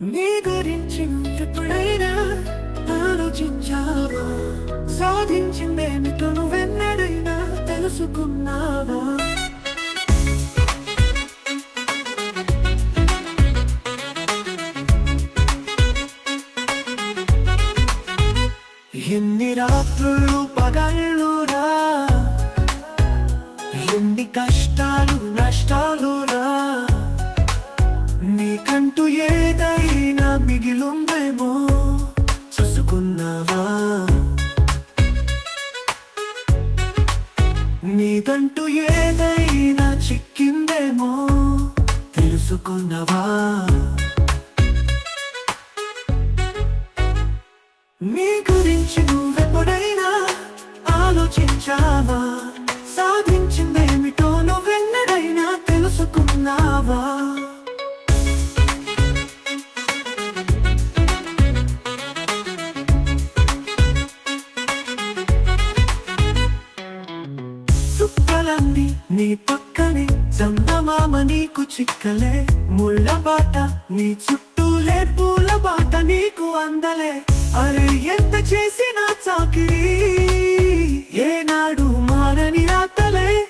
నీ గురించి ఎప్పుడైనా ఆలోచించావా? సాధించిందేమిటో నువ్వెన్నడైనా తెలుసుకున్నావా? ఎన్ని రాత్రులు పగళ్ళురా? ఎన్ని కష్టాలు నష్టాలురా? నీకంటూ ఏదైనా మిగిలుందేమో చూసుకున్నావా? నీకంటూ ఏదైనా చిక్కిందేమో తెలుసుకున్నావా? నీ గురించి నువ్వెప్పుడైనా ఆలోచించావా? సాధించిందేమిటో నువ్వెన్నడైనా తెలుసుకున్నావా? కలలన్నీ నీ పక్కనే చందమామ నీకు చిక్కలే. ముళ్ళ బాట నీ చుట్టూలే పూల బాట నీకు అందలే. అరే ఎంత చేసినా చాకిరి? ఏనాడు మారని రాతలే.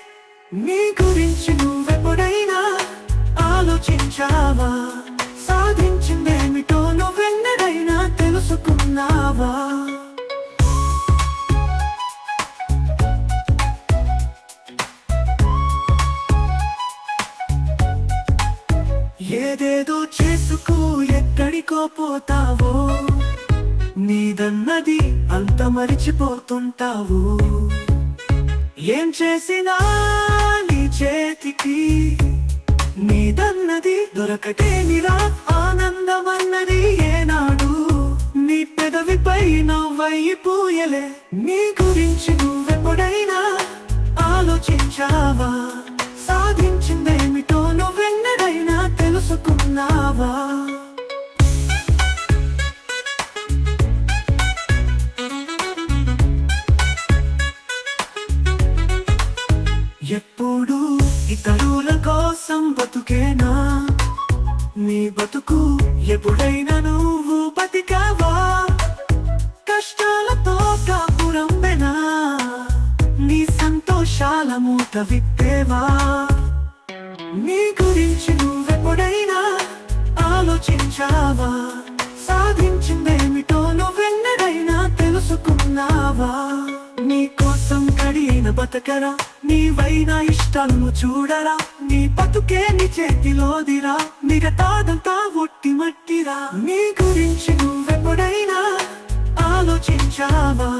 నీ గురించి నువ్వెప్పుడైనా ఆలోచించావా? సాధించిందేమిటో నువ్వెన్నడైనా తెలుసుకున్నావా? ఏదేదో చేసుకు ఎక్కడికో పోతావో నీదన్నది అంత మరిచిపోతుంటావు. ఏం చేసినా నీ చేతికి? నీదన్నది దొరకటే నిరా ఆనందమన్నది ఏనాడు. నీ పెదవిపై నవ్వయిపోయలే నీ గురించి నువ్వెప్పుడైనా ఆలోచించావా? ఎప్పుడు ఇతరుల కోసం బతుకేనా? నీ బతుకు ఎప్పుడైనా నువ్వు బతికావా? కష్టాలతో కాపురంబెనా నీ సంతోషాల మూత విప్పేవా? నీ గురించి నువ్వెప్పుడైనా ఆలోచించావా? సాధించిందేమిటో నువ్వెన్నడైనా తెలుసుకున్నావా? నీ కోసం కడిగిన బతకరా? నీవైనా ఇష్టాలను చూడరా నీ బతుకే నీ చేతిలోదిరా మిగతాదంతా ఒట్టి మట్టిరా. నీ గురించి నువ్వెప్పుడైనా ఆలోచించావా?